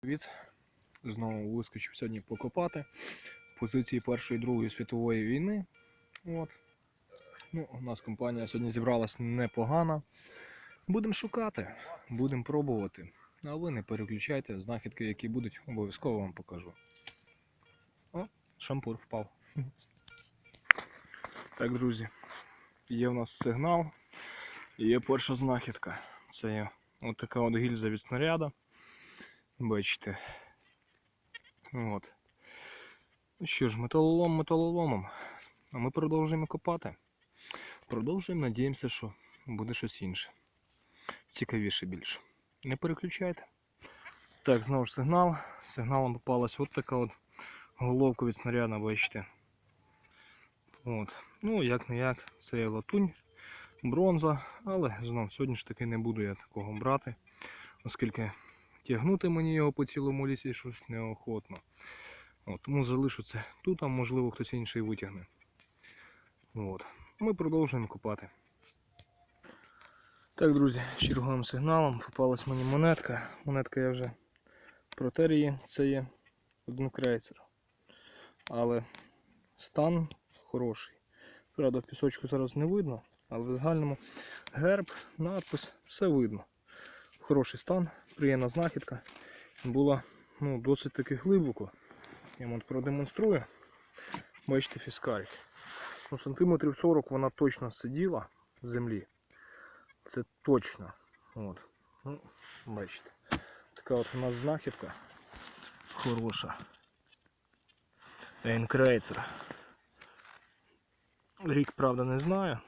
Привіт. Знову вискочив сьогодні покопати позиції Першої і Другої світової війни. От. Ну, у нас компанія сьогодні зібралась непогана. Будемо шукати, будемо пробувати. А ви не переключайте знахідки, які будуть, обов'язково вам покажу. О, шампур впав. Так, друзі, є в нас сигнал, є перша знахідка. Це є от така от гільза від снаряда. Бачите. От. Ну що ж, металолом металоломом. А ми продовжуємо копати. Продовжуємо, надіємося, що буде щось інше. Цікавіше більше. Не переключайте. Так, знову ж сигнал. Сигналом попалась от така от головка від снаряда, бачите. От. Ну, як не як, це є латунь, бронза, але знов сьогодні ж таки не буду я такого брати, оскільки тягнути мені його по цілому лісі щось неохотно. От, тому залишу це тут, а можливо хтось інший витягне. От. Ми продовжуємо копати. Так, друзі, черговим сигналом попалась мені монетка. Монетка я вже протер її, це є один крейсер. Але стан хороший. Правда, в пісочку зараз не видно, але в загальному герб, надпис, все видно. Хороший стан, приємна знахідка. Була ну, досить таки глибоко. Я вам продемонструю. Бачите, фіскаль. Ну, сантиметрів 40 вона точно сиділа в землі. Це точно. От. Ну, бачите. Така от у нас знахідка хороша. Ейнкрейцер. Рік, правда, не знаю.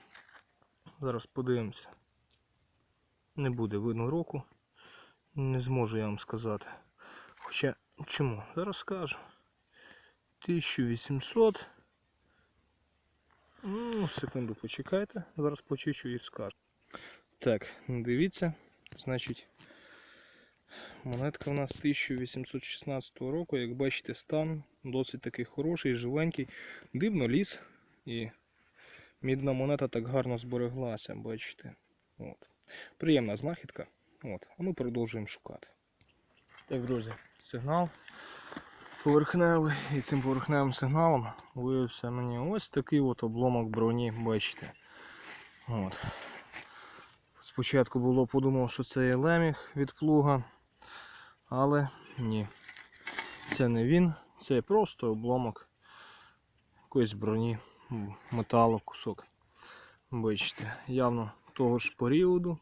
Зараз подивимося. Не буде видно року. Не зможу я вам сказати. Хоча чому? Зараз скажу. 1800. Ну, секунду почекайте. Зараз почищу і скажу. Так, дивіться. Значить, монетка у нас 1816 року. Як бачите, стан досить такий хороший, живенький. Дивно ліс. І мідна монета так гарно збереглася, бачите. От. Приємна знахідка. От. А ми продовжуємо шукати. Так, друзі, сигнал поверхневий. І цим поверхневим сигналом виявився мені ось такий от обломок броні, бачите. От. Спочатку було подумав, що це є леміг від плуга, але ні. Це не він, це просто обломок якоїсь броні, металу, кусок. Бачите, явно того ж періоду.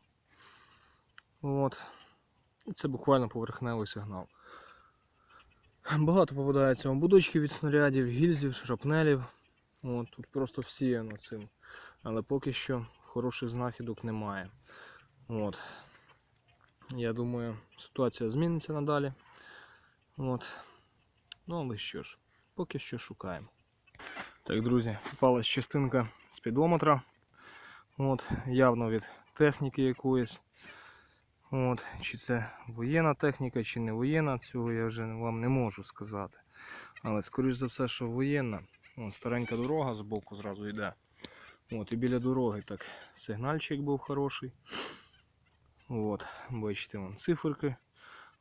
От. І це буквально поверхневий сигнал. Багато попадається обудочки від снарядів, гільзів, шрапнелів. От, тут просто всіяно цим. Але поки що хороших знахідок немає. От. Я думаю, ситуація зміниться надалі. От. Ну, але що ж, поки що шукаємо. Так, друзі, попалась частинка спідометра. От, явно від техніки якоїсь. От, чи це воєнна техніка, чи не воєнна, цього я вже вам не можу сказати. Але скоріш за все, що воєнна. От, старенька дорога з боку зразу йде. От, і біля дороги так сигнальчик був хороший. От, бачите, вон циферки.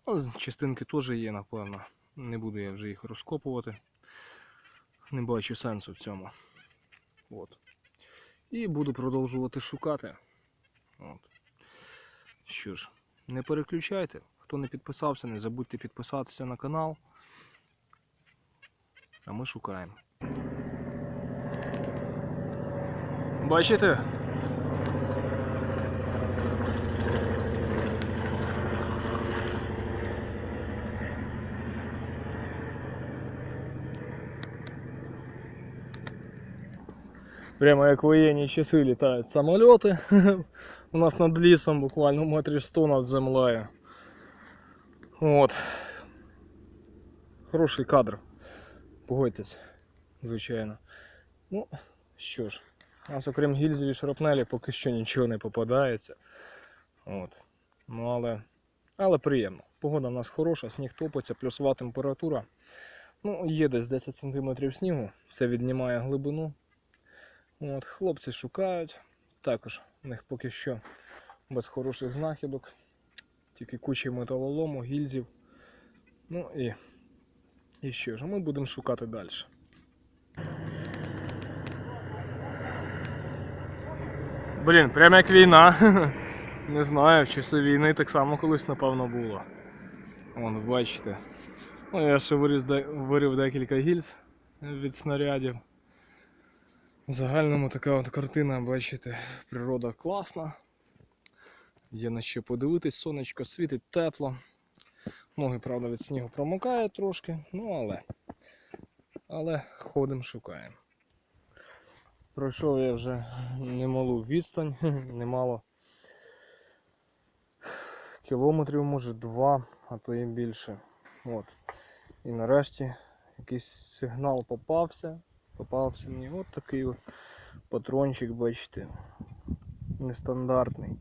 Ну, частинки теж є, напевно. Не буду я вже їх розкопувати. Не бачу сенсу в цьому. От. І буду продовжувати шукати. От. Що ж, не переключайте. Хто не підписався, не забудьте підписатися на канал. А ми шукаємо. Бачите? Прямо як воєнні часи літають самольоти. У нас над лісом буквально метрів 100 над землею. От. Хороший кадр. Погодьтесь, звичайно. Ну, що ж, у нас окрім гільзів і шрапнелі поки що нічого не попадається. От. Ну але, але приємно. Погода в нас хороша, сніг топиться, плюсова температура. Ну, є десь 10 см снігу, це віднімає глибину. От, хлопці шукають. Також у них поки що без хороших знахідок. Тільки куча металолому, гільзів. Ну і, і що ж, ми будемо шукати далі. Блін, прямо як війна. Не знаю, в часи війни так само колись напевно було. Вон, бачите. Ну, я ще виріз, вирив декілька гільз від снарядів. В загальному така от картина, бачите, природа класна. Є на що подивитись, сонечко світить тепло. Ноги, правда, від снігу промокають трошки, ну але. Але ходимо, шукаємо. Пройшов я вже немалу відстань, немало. Кілометрів, може, два, а то і більше. От. І нарешті якийсь сигнал попався. Попався мені от такий от патрончик, бачите. Нестандартний.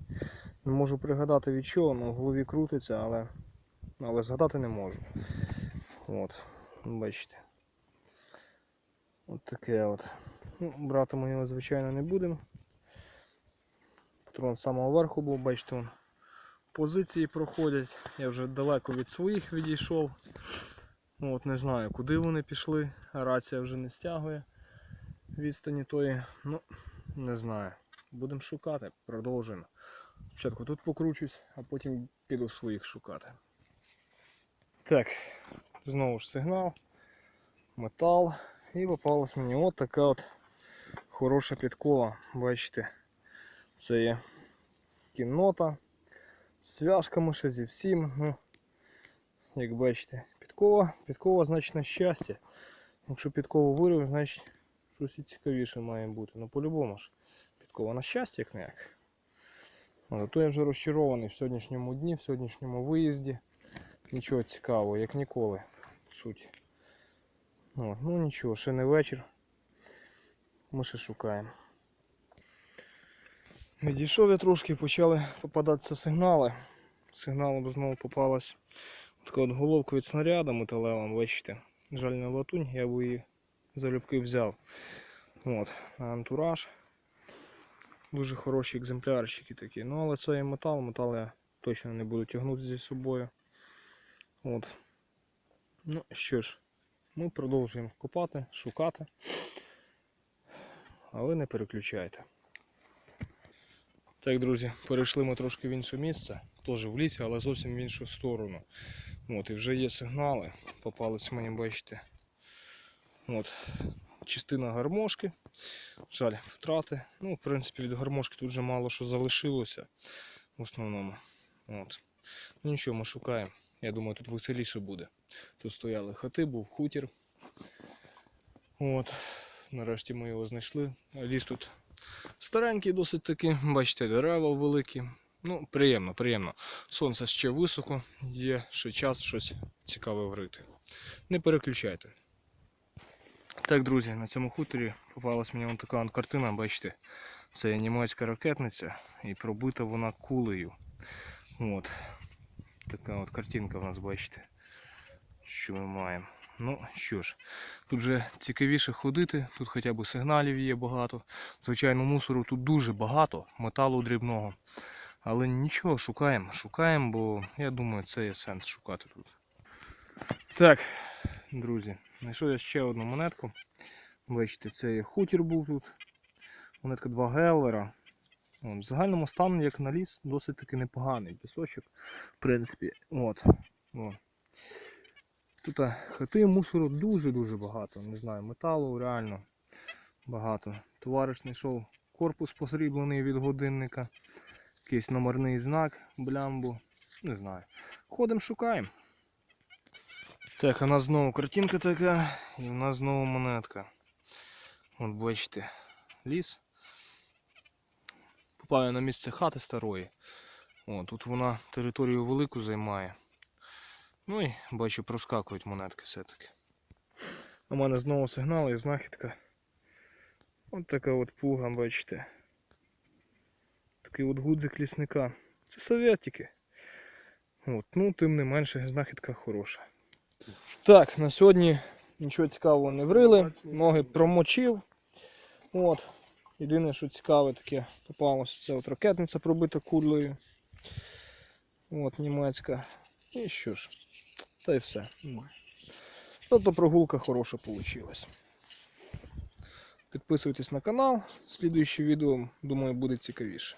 Не можу пригадати від чого, ну в голові крутиться, але, але згадати не можу. От, бачите. От таке от. Ну, брати ми його, звичайно, не будемо. Патрон з самого верху був, бачите, вон, позиції проходять. Я вже далеко від своїх відійшов. Ну, от не знаю, куди вони пішли. Рація вже не стягує відстані тої. Ну, не знаю. Будемо шукати, продовжуємо. Спочатку тут покручусь, а потім піду своїх шукати. Так, знову ж сигнал, метал. І попалась мені от така от хороша підкова. Бачите, це є кіннота з свяжками ще зі всім. Ну, як бачите, підкова, підкова значить на щастя. Якщо підкову вирив, значить щось цікавіше має бути. Ну по-любому ж. Підкова на щастя, як не як. А Зато я вже розчарований в сьогоднішньому дні, в сьогоднішньому виїзді. Нічого цікавого, як ніколи, по суті. От, ну нічого, ще не вечір. Ми ще шукаємо. Відійшов я трошки, почали попадатися сигнали. Сигналом знову попалась така от головка від снаряда металева, бачите. Жаль не латунь, я би її залюбки взяв. От, на антураж. Дуже хороші екземплярчики такі. Ну, але це є метал, метал я точно не буду тягнути зі собою. От. Ну що ж, ми продовжуємо копати, шукати. А ви не переключайте. Так, друзі, перейшли ми трошки в інше місце, теж в лісі, але зовсім в іншу сторону. От, і вже є сигнали. Попались мені, бачите. От, частина гармошки. Жаль, втрати. Ну, в принципі, від гармошки тут вже мало що залишилося в основному. От. Ну нічого, ми шукаємо. Я думаю, тут веселіше буде. Тут стояли хати, був хутір. От. Нарешті ми його знайшли. Ліс тут старенький досить таки. Бачите, дерева великі. Ну, приємно, приємно. Сонце ще високо, є ще час щось цікаве врити. Не переключайте. Так, друзі, на цьому хуторі попалась мені така картина, бачите, це німецька ракетниця і пробита вона кулею. От. Така от картинка в нас, бачите, що ми маємо. Ну що ж, тут вже цікавіше ходити, тут хоча б сигналів є багато. Звичайно, мусору тут дуже багато, металу дрібного. Але нічого, шукаємо, шукаємо, бо я думаю, це є сенс шукати тут. Так, друзі, знайшов я ще одну монетку. Бачите, це хутір був тут. Монетка 2 геллера. В загальному стані, як на ліс, досить таки непоганий пісочок. В принципі, от. от. Тут хати мусору дуже-дуже багато. Не знаю, металу реально багато. Товариш знайшов корпус посріблений від годинника. Якийсь номерний знак, блямбу. Не знаю. Ходимо, шукаємо. Так, у нас знову картинка така, і у нас знову монетка. От бачите, ліс. Попав я на місце хати старої. О, тут вона територію велику займає. Ну і бачу, проскакують монетки все-таки. У мене знову сигнал і знахідка. От така от пуга, бачите. Такий от гудзик лісника. Це совєтики. От, ну, тим не менше, знахідка хороша. Так, на сьогодні нічого цікавого не врили, ноги промочив. От. Єдине, що цікаве таке попалося, це от ракетниця пробита кулею. От, німецька. І що ж, Та й все. Тобто прогулка хороша вийшла. Підписуйтесь на канал. Слідуюче відео, думаю, буде цікавіше.